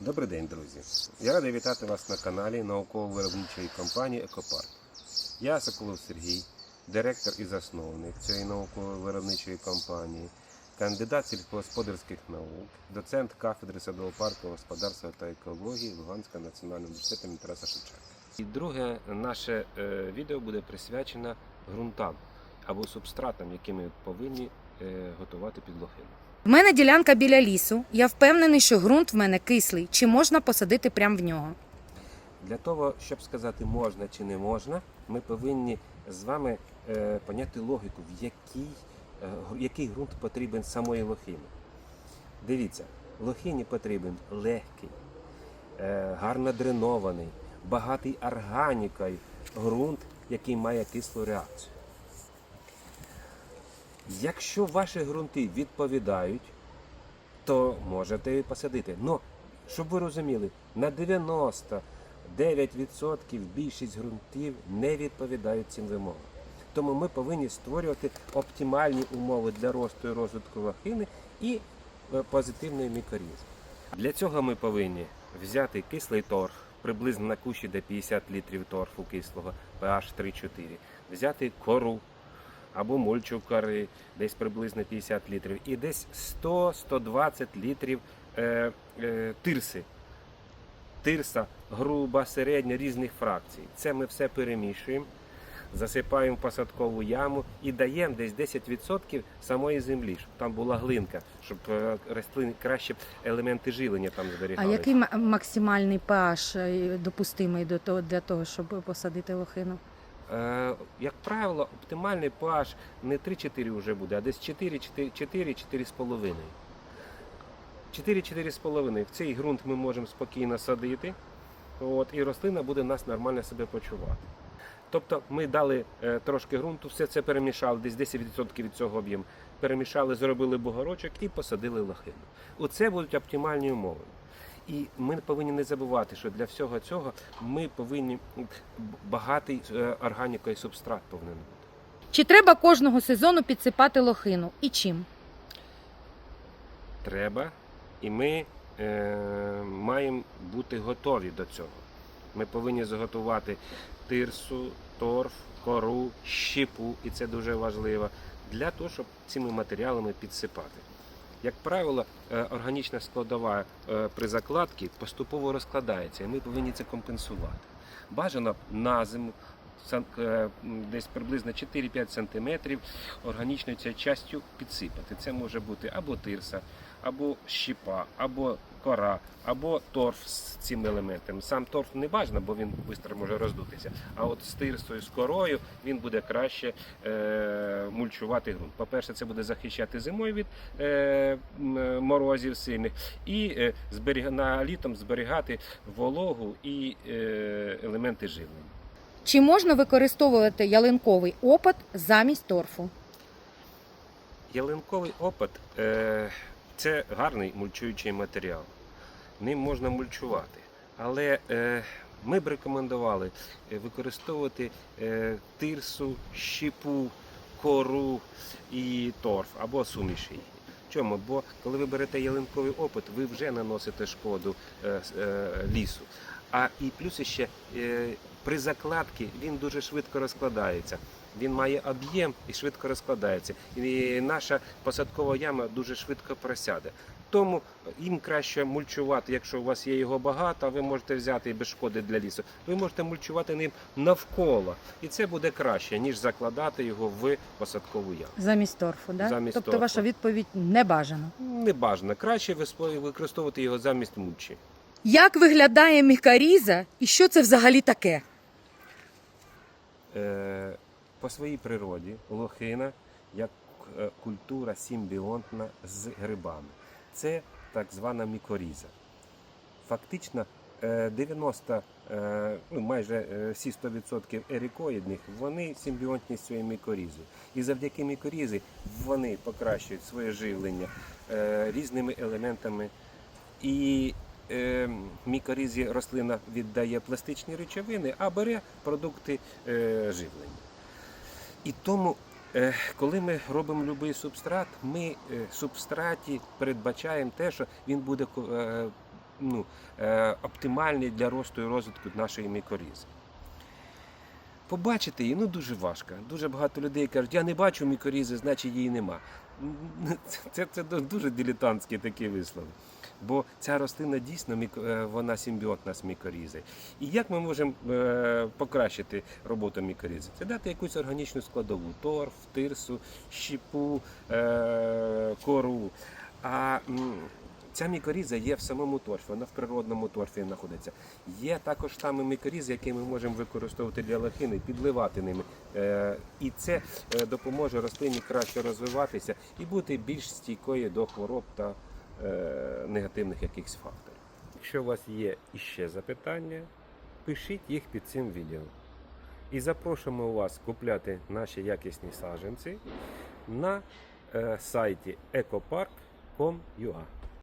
Добрий день, друзі! Я радий вітати вас на каналі науково-виробничої компанії Екопарк. Я Соколов Сергій, директор і засновник цієї науково-виробничої компанії, кандидат сільськогосподарських наук, доцент кафедри садово-паркового господарства та екології Луганського національного університету імені Тараса Шевченка. І друге наше е, відео буде присвячено ґрунтам або субстратам, які ми повинні е, готувати під лохину. В мене ділянка біля лісу. Я впевнений, що ґрунт в мене кислий. Чи можна посадити прямо в нього? Для того, щоб сказати можна чи не можна, ми повинні з вами е, поняти логіку, в який, е, який ґрунт потрібен самої лохини. Дивіться, лохині потрібен легкий, е, гарно дренований, багатий органікою ґрунт, який має кислу реакцію. Якщо ваші ґрунти відповідають, то можете і посадити. Ну, щоб ви розуміли, на 99% більшість ґрунтів не відповідають цим вимогам. Тому ми повинні створювати оптимальні умови для росту і розвитку лохини і е, позитивної мікорізми. Для цього ми повинні взяти кислий торф, приблизно на кущі до 50 літрів торфу кислого, pH 3-4, взяти кору або мульчу кори, десь приблизно 50 літрів, і десь 100-120 літрів е, е, тирси. Тирса груба, середня, різних фракцій. Це ми все перемішуємо, засипаємо в посадкову яму і даємо десь 10% самої землі, щоб там була глинка, щоб е, рослини краще елементи жилення там А який максимальний pH е, допустимий для того, щоб посадити лохину? Е, як правило, оптимальний pH не 3-4 вже буде, а десь 4-4,5. 4-4,5. В цей ґрунт ми можемо спокійно садити, от, і рослина буде нас нормально себе почувати. Тобто ми дали е, трошки ґрунту, все це перемішали, десь 10% від цього об'єму. Перемішали, зробили бугорочок і посадили лохину. Оце будуть оптимальні умови. І ми повинні не забувати, що для всього цього ми повинні багатий е, органікою субстрат повинен бути. Чи треба кожного сезону підсипати лохину? І чим? Треба, і ми е, маємо бути готові до цього. Ми повинні заготувати тирсу, торф, кору, щепу, і це дуже важливо, для того, щоб цими матеріалами підсипати. Як правило, е, органічна складова е, при закладці поступово розкладається, і ми повинні це компенсувати. Бажано на зиму е, десь приблизно 4-5 см органічною цією частю підсипати. Це може бути або тирса, або щіпа, або кора, або торф з цим елементом. Сам торф не бажано, бо він швидко може роздутися. А от з тирсою, з корою він буде краще е, мульчувати ґрунт. По-перше, це буде захищати зимою від е, морозів сильних, і е, зберіг... на літом зберігати вологу і е, елементи живлення. Чи можна використовувати ялинковий опад замість торфу? Ялинковий опад е, це гарний мульчуючий матеріал. Ним можна мульчувати. Але е, ми б рекомендували е, використовувати е, тирсу, щепу, кору і торф або суміші. Чому? Бо коли ви берете ялинковий опад, ви вже наносите шкоду е, е, лісу. А і плюс ще е, при закладці він дуже швидко розкладається. Він має об'єм і швидко розкладається. І наша посадкова яма дуже швидко просяде. Тому їм краще мульчувати, якщо у вас є його багато, ви можете взяти і без шкоди для лісу. Ви можете мульчувати ним навколо. І це буде краще, ніж закладати його в посадкову яму. Замість торфу, да? Замість тобто торфу. ваша відповідь не бажано. Не бажано. Краще використовувати його замість мульчі. Як виглядає мікаріза і що це взагалі таке? Е, по своїй природі лохина як е, культура симбіонтна з грибами. Це так звана мікоріза. Фактично е, 90, е, ну, майже е, всі 100% ерикоїдних, вони симбіонтні з цією мікорізою. І завдяки мікорізі вони покращують своє живлення е, різними елементами. І е, мікорізі рослина віддає пластичні речовини, а бере продукти е, живлення. І тому, е, коли ми робимо будь-який субстрат, ми е, в субстраті передбачаємо те, що він буде е, ну, оптимальний для росту і розвитку нашої мікорізи. Побачити її ну, дуже важко. Дуже багато людей кажуть, я не бачу мікорізи, значить її нема. Це, це дуже дилетантські такі вислови. Бо ця рослина дійсно е, вона симбіотна з мікорізою. І як ми можемо е, покращити роботу мікорізи? Це дати якусь органічну складову торф, тирсу, щіпу, е, кору. А ця мікоріза є в самому торфі, вона в природному торфі знаходиться. Є також там мікорізи, які ми можемо використовувати для лохини, підливати ними. І це допоможе рослині краще розвиватися і бути більш стійкою до хвороб та негативних якихось факторів. Якщо у вас є іще запитання, пишіть їх під цим відео. І запрошуємо вас купляти наші якісні саджанці на е, сайті ecopark.com.ua.